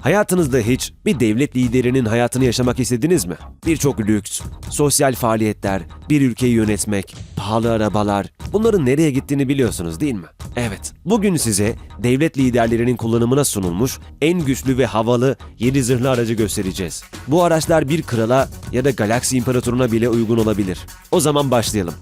Hayatınızda hiç bir devlet liderinin hayatını yaşamak istediniz mi? Birçok lüks, sosyal faaliyetler, bir ülkeyi yönetmek, pahalı arabalar, bunların nereye gittiğini biliyorsunuz değil mi? Evet, bugün size devlet liderlerinin kullanımına sunulmuş en güçlü ve havalı 7 zırhlı aracı göstereceğiz. Bu araçlar bir krala ya da galaksi imparatoruna bile uygun olabilir. O zaman başlayalım.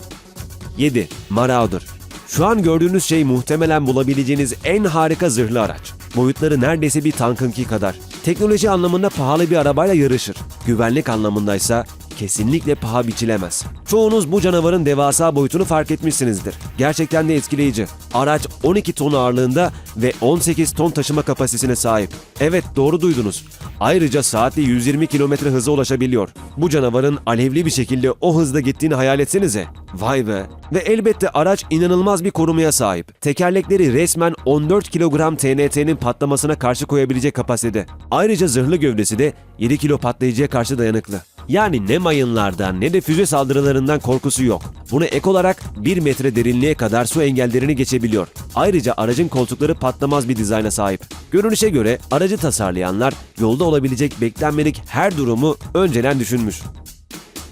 7. Marauder. Şu an gördüğünüz şey muhtemelen bulabileceğiniz en harika zırhlı araç. Boyutları neredeyse bir tankınki kadar. Teknoloji anlamında pahalı bir arabayla yarışır. Güvenlik anlamındaysa kesinlikle paha biçilemez. Çoğunuz bu canavarın devasa boyutunu fark etmişsinizdir. Gerçekten de etkileyici. Araç 12 ton ağırlığında ve 18 ton taşıma kapasitesine sahip. Evet doğru duydunuz. Ayrıca saatte 120 km hıza ulaşabiliyor. Bu canavarın alevli bir şekilde o hızda gittiğini hayal etsenize. Vay be. Ve elbette araç inanılmaz bir korumaya sahip. Tekerlekleri resmen 14 kilogram TNT'nin patlamasına karşı koyabilecek kapasitede. Ayrıca zırhlı gövdesi de 7 kilo patlayıcıya karşı dayanıklı. Yani ne mayınlardan ne de füze saldırılarından korkusu yok. Buna ek olarak 1 metre derinliğe kadar su engellerini geçebiliyor. Ayrıca aracın koltukları patlamaz bir dizayna sahip. Görünüşe göre aracı tasarlayanlar yolda olabilecek beklenmedik her durumu önceden düşünmüş.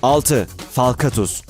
6. Falkatus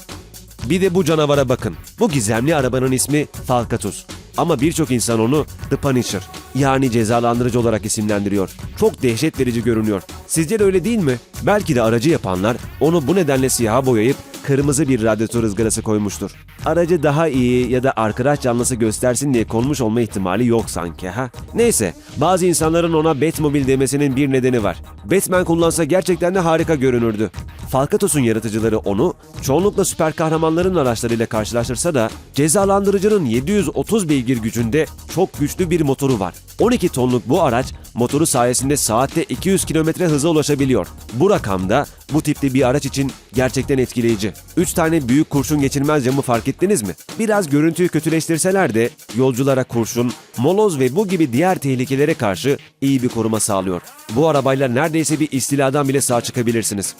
bir de bu canavara bakın. Bu gizemli arabanın ismi Falkatus. Ama birçok insan onu The Punisher yani cezalandırıcı olarak isimlendiriyor. Çok dehşet verici görünüyor. Sizce de öyle değil mi? Belki de aracı yapanlar onu bu nedenle siyaha boyayıp kırmızı bir radyatör ızgarası koymuştur. Aracı daha iyi ya da arkadaş canlısı göstersin diye konmuş olma ihtimali yok sanki ha. Neyse, bazı insanların ona Batmobile demesinin bir nedeni var. Batman kullansa gerçekten de harika görünürdü. Falkatus'un yaratıcıları onu çoğunlukla süper kahramanların araçlarıyla karşılaştırsa da cezalandırıcının 730 beygir gücünde çok güçlü bir motoru var. 12 tonluk bu araç motoru sayesinde saatte 200 km hıza ulaşabiliyor. Bu rakamda bu tipte bir araç için gerçekten etkileyici. 3 tane büyük kurşun geçirmez camı fark ettiniz mi? Biraz görüntüyü kötüleştirseler de yolculara kurşun, moloz ve bu gibi diğer tehlikelere karşı iyi bir koruma sağlıyor. Bu arabayla neredeyse bir istiladan bile sağ çıkabilirsiniz.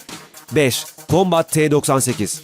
5. Combat T98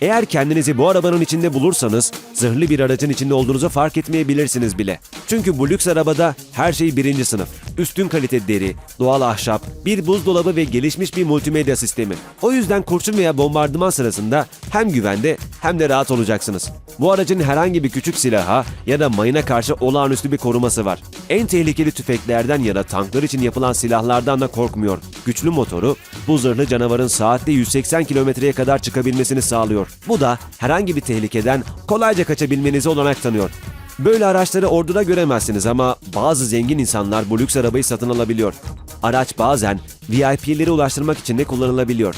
eğer kendinizi bu arabanın içinde bulursanız zırhlı bir aracın içinde olduğunuzu fark etmeyebilirsiniz bile. Çünkü bu lüks arabada her şey birinci sınıf. Üstün kalite deri, doğal ahşap, bir buzdolabı ve gelişmiş bir multimedya sistemi. O yüzden kurşun veya bombardıman sırasında hem güvende hem de rahat olacaksınız. Bu aracın herhangi bir küçük silaha ya da mayına karşı olağanüstü bir koruması var. En tehlikeli tüfeklerden ya da tanklar için yapılan silahlardan da korkmuyor. Güçlü motoru bu zırhlı canavarın saatte 180 kilometreye kadar çıkabilmesini sağlıyor. Bu da herhangi bir tehlikeden kolayca kaçabilmenizi olanak tanıyor. Böyle araçları orduda göremezsiniz ama bazı zengin insanlar bu lüks arabayı satın alabiliyor. Araç bazen VIP'leri ulaştırmak için de kullanılabiliyor.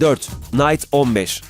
4. Knight 15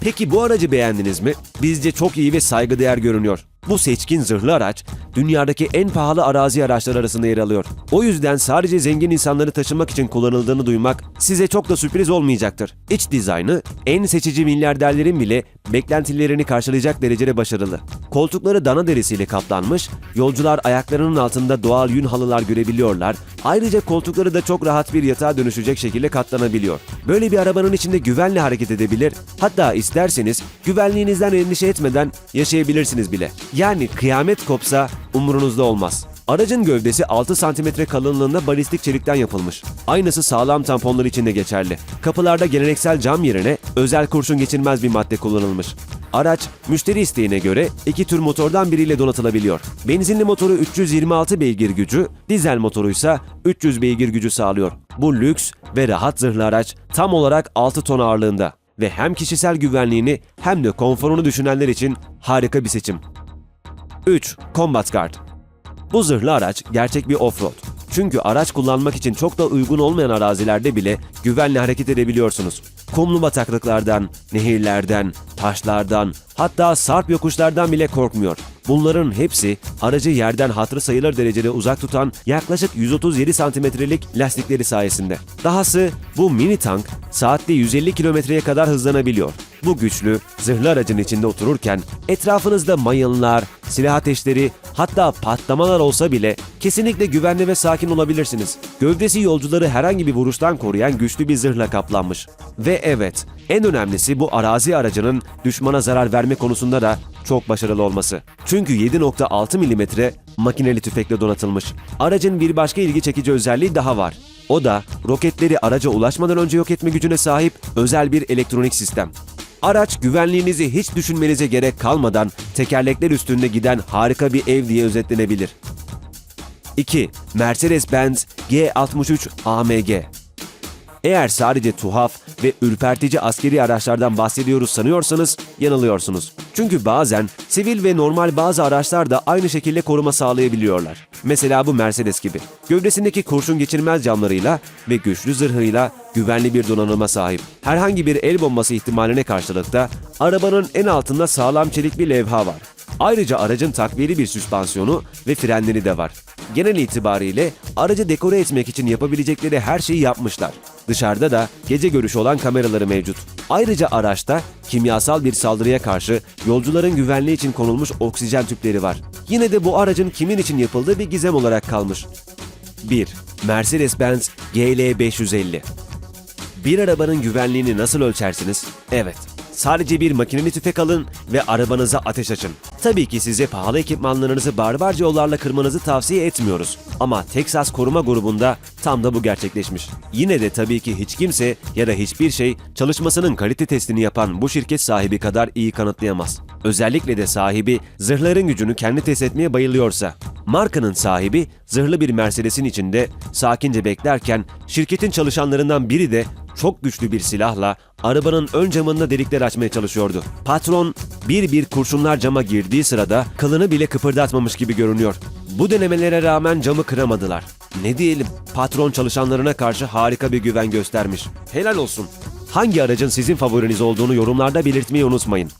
Peki bu aracı beğendiniz mi? Bizce çok iyi ve saygıdeğer görünüyor. Bu seçkin zırhlı araç dünyadaki en pahalı arazi araçları arasında yer alıyor. O yüzden sadece zengin insanları taşımak için kullanıldığını duymak size çok da sürpriz olmayacaktır. İç dizaynı en seçici milyarderlerin bile beklentilerini karşılayacak derecede başarılı. Koltukları dana derisiyle kaplanmış, yolcular ayaklarının altında doğal yün halılar görebiliyorlar. Ayrıca koltukları da çok rahat bir yatağa dönüşecek şekilde katlanabiliyor. Böyle bir arabanın içinde güvenle hareket edebilir, hatta isterseniz güvenliğinizden endişe etmeden yaşayabilirsiniz bile. Yani kıyamet kopsa umurunuzda olmaz. Aracın gövdesi 6 cm kalınlığında balistik çelikten yapılmış. Aynısı sağlam tamponlar için de geçerli. Kapılarda geleneksel cam yerine özel kurşun geçirmez bir madde kullanılmış. Araç, müşteri isteğine göre iki tür motordan biriyle donatılabiliyor. Benzinli motoru 326 beygir gücü, dizel motoru ise 300 beygir gücü sağlıyor. Bu lüks ve rahat zırhlı araç tam olarak 6 ton ağırlığında ve hem kişisel güvenliğini hem de konforunu düşünenler için harika bir seçim. 3. Combat Guard Bu zırhlı araç gerçek bir offroad. Çünkü araç kullanmak için çok da uygun olmayan arazilerde bile güvenle hareket edebiliyorsunuz. Kumlu bataklıklardan, nehirlerden, taşlardan, hatta sarp yokuşlardan bile korkmuyor. Bunların hepsi aracı yerden hatırı sayılır derecede uzak tutan yaklaşık 137 santimetrelik lastikleri sayesinde. Dahası bu mini tank saatte 150 kilometreye kadar hızlanabiliyor. Bu güçlü, zırhlı aracın içinde otururken etrafınızda mayınlar, silah ateşleri, hatta patlamalar olsa bile kesinlikle güvenli ve sakin olabilirsiniz. Gövdesi yolcuları herhangi bir vuruştan koruyan güçlü bir zırhla kaplanmış. Ve evet, en önemlisi bu arazi aracının düşmana zarar verme konusunda da çok başarılı olması. Çünkü 7.6 milimetre makineli tüfekle donatılmış. Aracın bir başka ilgi çekici özelliği daha var. O da roketleri araca ulaşmadan önce yok etme gücüne sahip özel bir elektronik sistem. Araç güvenliğinizi hiç düşünmenize gerek kalmadan tekerlekler üstünde giden harika bir ev diye özetlenebilir. 2. Mercedes-Benz G63 AMG eğer sadece tuhaf ve ürpertici askeri araçlardan bahsediyoruz sanıyorsanız yanılıyorsunuz. Çünkü bazen sivil ve normal bazı araçlar da aynı şekilde koruma sağlayabiliyorlar. Mesela bu Mercedes gibi. Gövdesindeki kurşun geçirmez camlarıyla ve güçlü zırhıyla güvenli bir donanıma sahip. Herhangi bir el bombası ihtimaline karşılık da arabanın en altında sağlam çelik bir levha var. Ayrıca aracın takviyeli bir süspansiyonu ve frenleri de var. Genel itibariyle aracı dekore etmek için yapabilecekleri her şeyi yapmışlar. Dışarıda da gece görüşü olan kameraları mevcut. Ayrıca araçta kimyasal bir saldırıya karşı yolcuların güvenliği için konulmuş oksijen tüpleri var. Yine de bu aracın kimin için yapıldığı bir gizem olarak kalmış. 1. Mercedes-Benz GL 550 bir arabanın güvenliğini nasıl ölçersiniz? Evet. Sadece bir makineli tüfek alın ve arabanıza ateş açın. Tabii ki size pahalı ekipmanlarınızı barbarca yollarla kırmanızı tavsiye etmiyoruz. Ama Texas Koruma Grubu'nda tam da bu gerçekleşmiş. Yine de tabii ki hiç kimse ya da hiçbir şey çalışmasının kalite testini yapan bu şirket sahibi kadar iyi kanıtlayamaz. Özellikle de sahibi zırhların gücünü kendi test etmeye bayılıyorsa. Markanın sahibi zırhlı bir Mercedes'in içinde sakince beklerken şirketin çalışanlarından biri de çok güçlü bir silahla arabanın ön camında delikler açmaya çalışıyordu. Patron bir bir kurşunlar cama girdiği sırada kılını bile kıpırdatmamış gibi görünüyor. Bu denemelere rağmen camı kıramadılar. Ne diyelim, patron çalışanlarına karşı harika bir güven göstermiş. Helal olsun. Hangi aracın sizin favoriniz olduğunu yorumlarda belirtmeyi unutmayın.